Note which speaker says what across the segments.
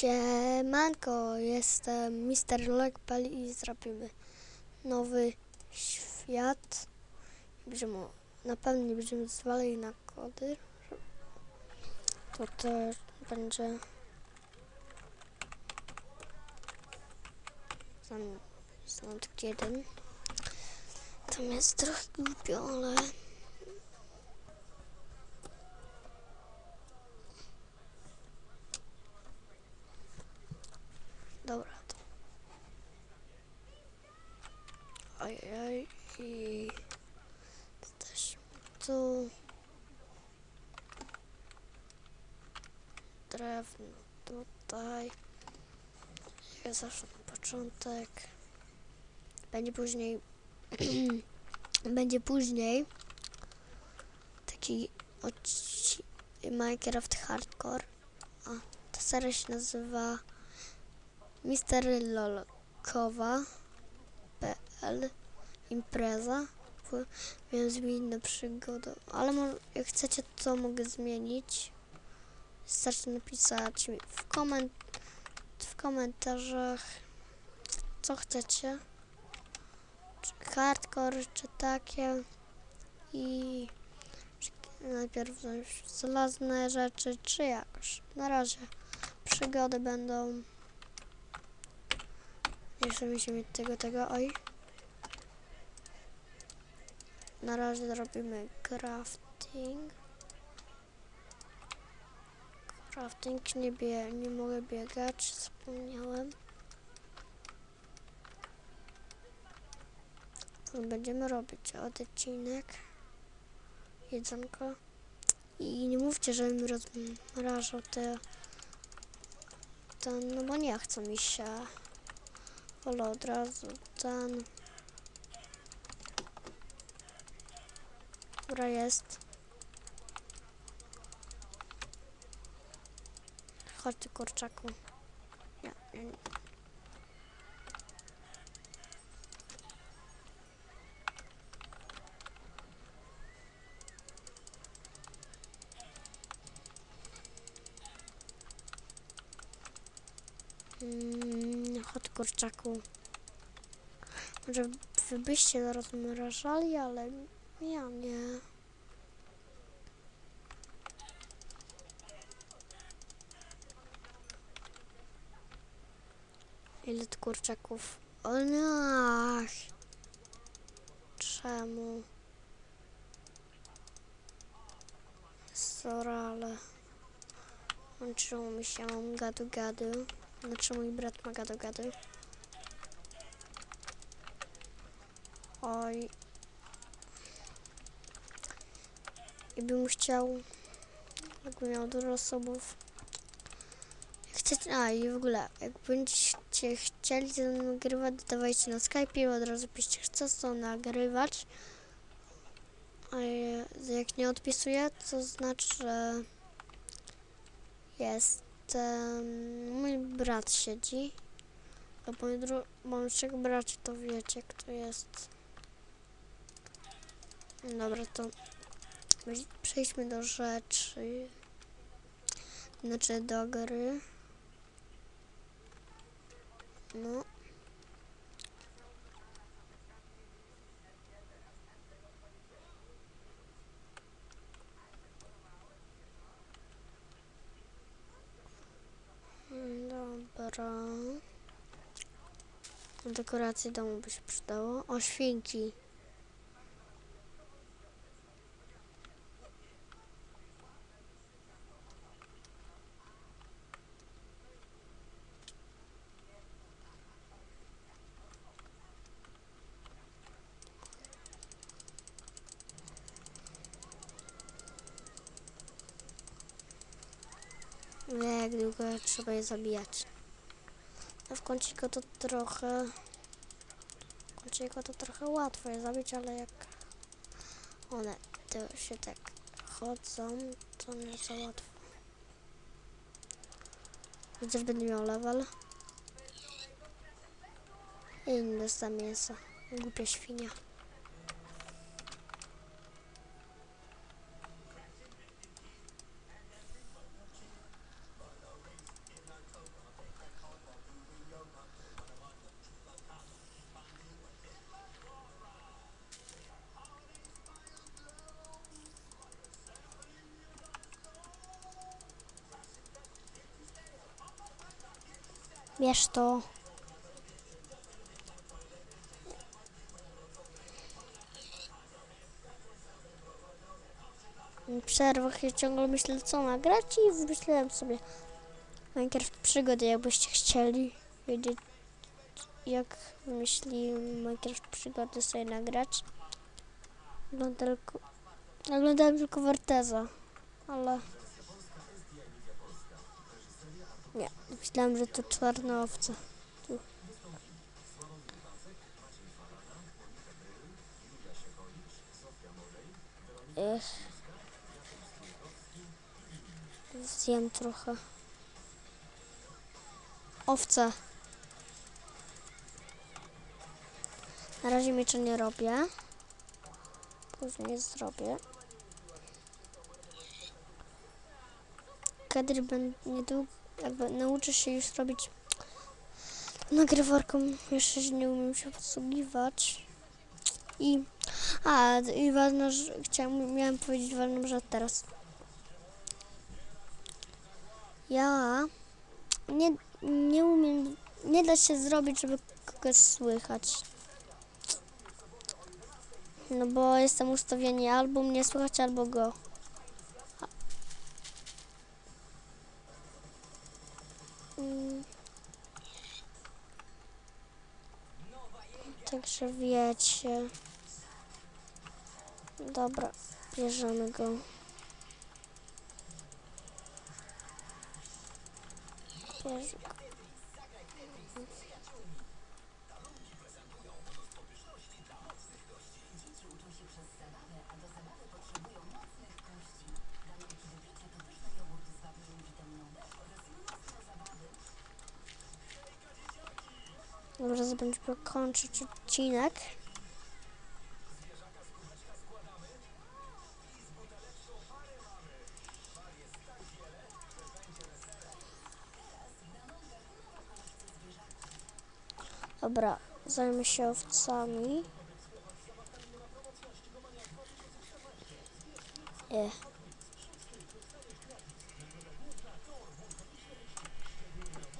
Speaker 1: Siemanko, jestem Mr. Lekpel i zrobimy nowy świat. Będziemy, na pewno nie będziemy zwalali na kody. To też będzie znam tylko jeden. Tam jest trochę głupio, ale Dobra. Ojej, i też tu drewno tutaj. Ja zawsze na początek. Będzie później. będzie później taki odci- Minecraft Hardcore. A ta seria się nazywa Mister Lolkowa PL Impreza. Miałem zmienić na przygodę Ale mo- jak chcecie to mogę zmienić. Wystarczy napisać w, koment w komentarzach Co chcecie. Czy hardcore, czy takie. I najpierw wziąć żelazne rzeczy, czy jakoś. Na razie. Przygody będą jeszcze musimy tego, tego, oj. Na razie zrobimy crafting. Crafting, nie, bie nie mogę biegać, zapomniałem. Będziemy robić odcinek. Jedzonko. I nie mówcie, że mi rozmrażał te... Ten, no bo nie chce mi się. Ale od razu ten. Dobra jest. Chodź kurczaku. Nie, nie, nie. Mm, kurczaku. Może wy byście rozmrażali, ale ja nie. Ile tu kurczaków? O ach. Czemu? Sorale. Łączyło mi się gadu gadu. Znaczy mój brat ma gadu gadu. Oj. I bym chciał, jakby miał dużo osobów. Chcecie, a i w ogóle, jak będziecie chcieli to nagrywać, dawajcie na Skype i od razu piszcie, chcę to nagrywać. A jak nie odpisuję, to znaczy, że jest um, mój brat siedzi. A mój dru- młodszego braci to wiecie, kto jest. Dobra, to przejdźmy do rzeczy. Znaczy do gry. No. Mm, Do dekoracji domu by się przydało. O, świnki. Jak długo trzeba je zabijać. A w kąciku to trochę... W kąciku to trochę łatwo je zabić, ale jak one to się tak chodzą, to nie za łatwo. Widzę, że będę miał level. I nie dostałem mięsa. Głupia świnia. Bierz to. Przerwach ja ciągle myślę, co nagrać i wymyśliłem sobie Minecraft przygody, jakbyście chcieli wiedzieć, jak wymyśliłem Minecraft przygody sobie nagrać. Oglądałem tylko, oglądałem tylko Warteza, ale... Nie, myślałem, że to czarna owca. Tu. Ech. Zjem trochę. Owce. Na razie miecza nie robię. Później zrobię. Kiedy będę niedługo, jakby nauczę się już robić nagrywarką, jeszcze nie umiem się posługiwać. I, a, i ważna, że chciałem, miałem powiedzieć ważną rzecz teraz. Ja nie, nie umiem, nie da się zrobić, żeby kogoś słychać. No bo jestem ustawieni albo mnie słychać, albo go. Także wiecie. Dobra, bierzemy go. Go. Dobra, zaraz będziemy kończyć odcinek. Dobra, zajmę się owcami. E.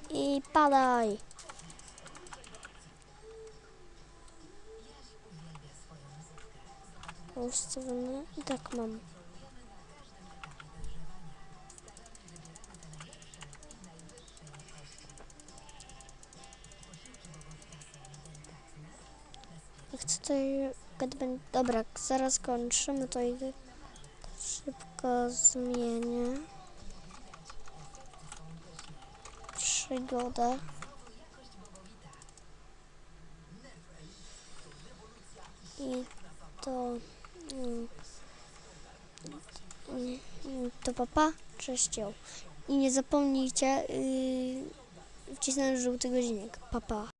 Speaker 1: I padaj. Ustawione. Tak mam. Jak tutaj... będę- Dobra, zaraz kończymy, to idę szybko zmienię. Przygodę. I to... mm, mm, mm, To papa, cześć ją. I nie zapomnijcie yy, wcisnąć żółty godzinek. Papa.